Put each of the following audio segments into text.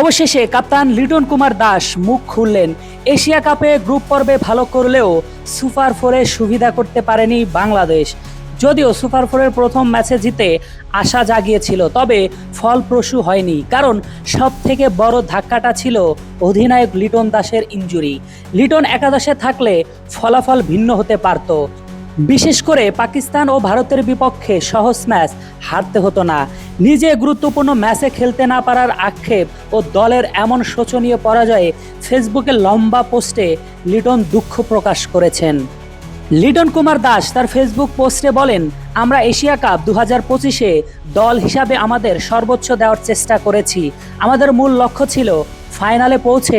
অবশেষে কাপ্তান লিটন কুমার দাস মুখ খুললেন। এশিয়া কাপে গ্রুপ পর্বে ভালো করলেও সুপার ফোরে সুবিধা করতে পারেনি বাংলাদেশ। যদিও সুপার ফোরের প্রথম ম্যাচে জিতে আশা জাগিয়েছিল, তবে ফলপ্রসূ হয়নি, কারণ সব থেকে বড় ধাক্কাটা ছিল অধিনায়ক লিটন দাসের ইঞ্জুরি। লিটন একাদশে থাকলে ফলাফল ভিন্ন হতে পারত। বিশেষ করে পাকিস্তান ও ভারতের বিপক্ষে সহজ ম্যাচ হারতে হতো না। নিজে গুরুত্বপূর্ণ ম্যাচে খেলতে না পারার আক্ষেপ ও দলের এমন শোচনীয় পরাজয়ে ফেসবুকে লম্বা পোস্টে লিটন দুঃখ প্রকাশ করেছেন। লিটন কুমার দাস তার ফেসবুক পোস্টে বলেন, আমরা এশিয়া কাপ দু হাজার পঁচিশে দল হিসাবে আমাদের সর্বোচ্চ দেওয়ার চেষ্টা করেছি। আমাদের মূল লক্ষ্য ছিল ফাইনালে পৌঁছে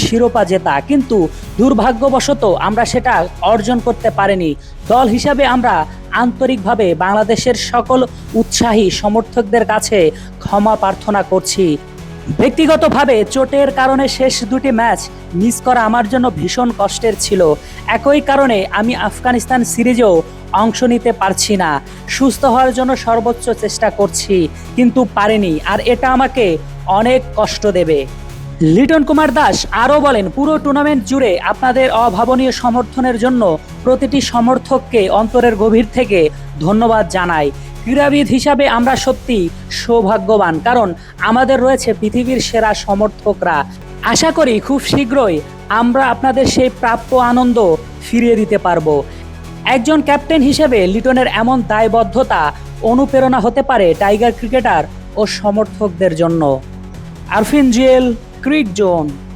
শিরোপা জেতা। কিন্তু দুর্ভাগ্যবশত আমরা সেটা অর্জন করতে পারিনি। দল হিসাবে আমরা আন্তরিকভাবে বাংলাদেশের সকল উৎসাহী সমর্থকদের কাছে ক্ষমা প্রার্থনা করছি। ব্যক্তিগতভাবে চোটের কারণে শেষ দুটি ম্যাচ মিস করা আমার জন্য ভীষণ কষ্টের ছিল। একই কারণে আমি আফগানিস্তান সিরিজেও অংশ নিতে পারছি না। সুস্থ হওয়ার জন্য সর্বোচ্চ চেষ্টা করছি, কিন্তু পারিনি, আর এটা আমাকে অনেক কষ্ট দেবে। লিটন কুমার দাস আরও বলেন, পুরো টুর্নামেন্ট জুড়ে আপনাদের অভাবনীয় সমর্থনের জন্য প্রতিটি সমর্থককে অন্তরের গভীর থেকে ধন্যবাদ জানাই। ক্রীড়াবিদ হিসাবে আমরা সত্যি সৌভাগ্যবান, কারণ আমাদের রয়েছে পৃথিবীর সেরা সমর্থকরা। আশা করি খুব শীঘ্রই আমরা আপনাদের সেই প্রাপ্য আনন্দ ফিরিয়ে দিতে পারব। একজন ক্যাপ্টেন হিসেবে লিটনের এমন দায়বদ্ধতা অনুপ্রেরণা হতে পারে টাইগার ক্রিকেটার ও সমর্থকদের জন্য। Arfin Jewel Creed Zone.